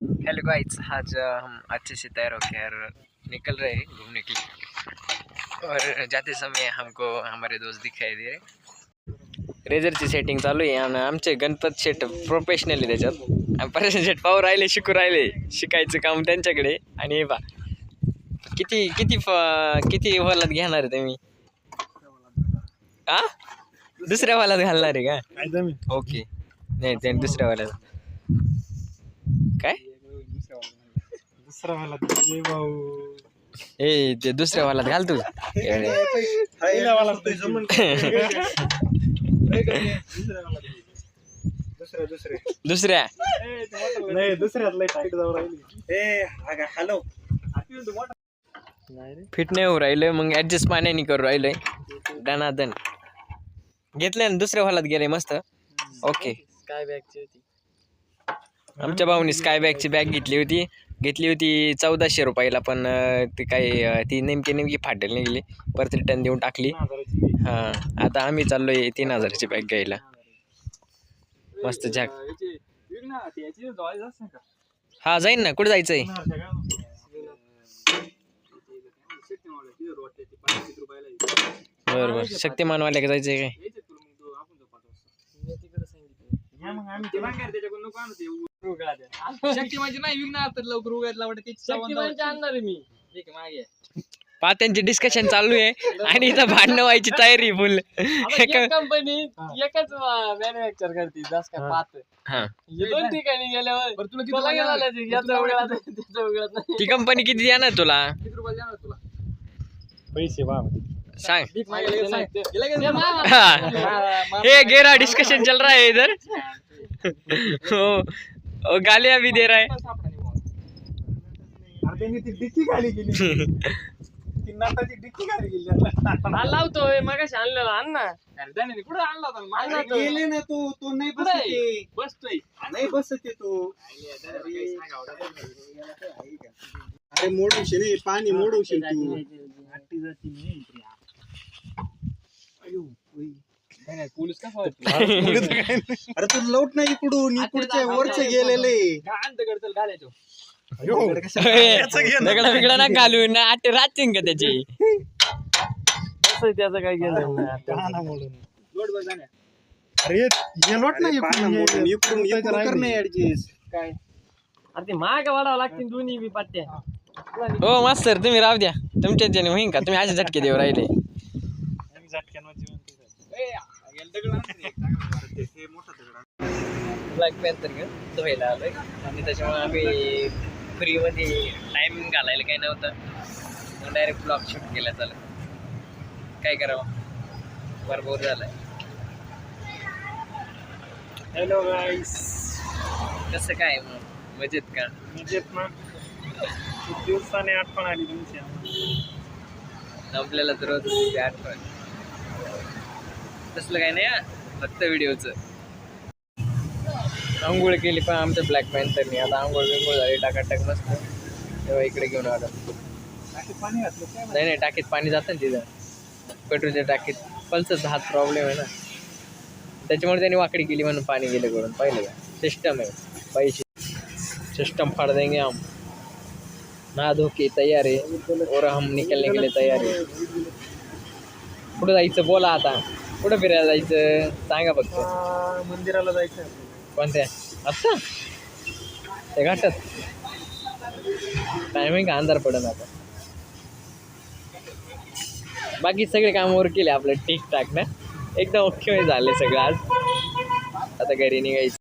Hello guys आज हम अच्छे से तैयार होकर निकल रहे हैं घूमने के लिए। और जाते समय हमको हमारे दोस्त दिखाई दे रहे रेझरची सेटिंग चालू आहे आणि आमचे गणपत शेट प्रोफेशनल आहे त्याच्यात पर्यटन शेट पाहू राहिले शिकू राहिले. शिकायचं काम त्यांच्याकडे आणि हे बा किती किती फ- किती वालात घेणार आहे तुम्ही? आ? दुसऱ्या वालात घालणार आहे का? ओके नाही ते दुसऱ्या वाल्यात काय? दुसरा मला ये भाऊ. ए ते दुसऱ्या वालात घाल तू. येडे. पहिला वाला जमून दुसऱ्या दुसरे दुसऱ्या नाही दुसऱ्यात लय टाईट जाऊ राहिली. ए हॅलो. फिट नाही होऊ राहिलं मग ऍडजस्ट पाण्याने करू राहिलोय. दनादन घेतलंय ना दुसऱ्या हॉलात गेले मस्त. ओके काय बॅगची होती. आमच्या भाऊनी स्काय बॅगची बॅग घेतली होती. घेतली होती चौदाशे रुपयाला पण ती काही ती नेमकी नेमकी फाटेल निघाली. परत रिटर्न देऊन टाकली. हां आता आम्ही चाललोय तीन हजाराची बॅग घ्यायला. मस्त झॅक. हा जाईन ना. कुठे जायचंय? बरं बरं. शक्तिमानवाल्या का जायचंय काय? शक्ती माझी नाही विघ्न तर लवकर उघडला वाटत शक्ती आणणार मी. ठीक आहे मागे. पा त्यांचे डिस्कशन चालू आहे. आणि इथं भांडणं व्हायची तयारी फुल कंपनी एकच मॅन्युफॅक्चर करते जास्त हा. हे. दोन ठिकाणी गेल्यावर तुला किती झालं ते? याचं उघडत नाही, त्याचं उघडत नाही. ती कंपनी किती देणार तुला? किती रुपयाला देणार तुला? पैसे वा. सांग. हा. हे गेरा डिस्कशन चल रहा है इधर. ओ, ओ गालियां भी दे रहा है. हा, लावतोय. मगाशी आणलेला आण ना. कुठं आणला होता. गेले ना तू. तो नाही. बसतोय. नाही बसत ते. अरे पाणी मोडवशील तू. पोलीस कसा होतो अरे तू लवट नाही इकडून इकडच्या वरचे गेलेले. घालायचो. दगडा बिगडा ना घालून ना आटे राहतील का त्याची? कसं त्याचं काय गेलं लोट जाण्या. अरे हे लोट नाही इकडून इकडून इकडून कर नाही ऍडजस्ट काय? अरे ते माग वाढावं लागतील दोन्ही बी पट्ट्या हो मास्तर तुम्ही राहू द्या. तुमच्या ज्याने होईन का? तुम्ही असे झटके देऊ राहिले. ब्लॅक पॅन्थर घेऊन धुवायला आलोय. आणि त्याच्यामुळे आम्ही फ्रीमध्ये टाइम घालायला काही नव्हतं. मग डायरेक्ट ब्लॉग शूट केला चालू. काय करावं? बरं झालंय. हॅलो गाईस कसं काय मग? मजेत का? मजेत ना. खूप दिवसाने आठवण आली तुमची. आपल्याला तर रोज ते आठवण. तसलं काही नाही फक्त व्हिडिओचं. आंघोळ केली पण आमच्या ब्लॅक पॅन्थरनी आता आंघोळ बिंगोळ झाली टाकाटाक मस्त. तेव्हा इकडे घेऊन आलो. नाही नाही टाकीत पाणी जातं ना तिथं. पेट्रोलच्या टाकीत. पल्सचा हात प्रॉब्लेम आहे ना. त्याच्यामुळे त्यांनी वाकडी केली म्हणून पाणी गेलं करून पाहिलं का? सिस्टम आहे. पैसे. सिस्टम फाड़ देंगे हम ना धोके तयार. आहे और हम निकलने के लिए तयार. आहे कुठं जायचं? बोला आता. कुठं फिरायला जायचं? सांगा फक्त. आ, मंदिराला जायचं. कोणत्या? आत्ता? ते घाटात. टायमिंग अंधार पडन आता. बाकी सगळे कामावर केले आपलं ठीकठाक ना. एकदम ओके झाले सगळं आज. आता घरी निघायचं.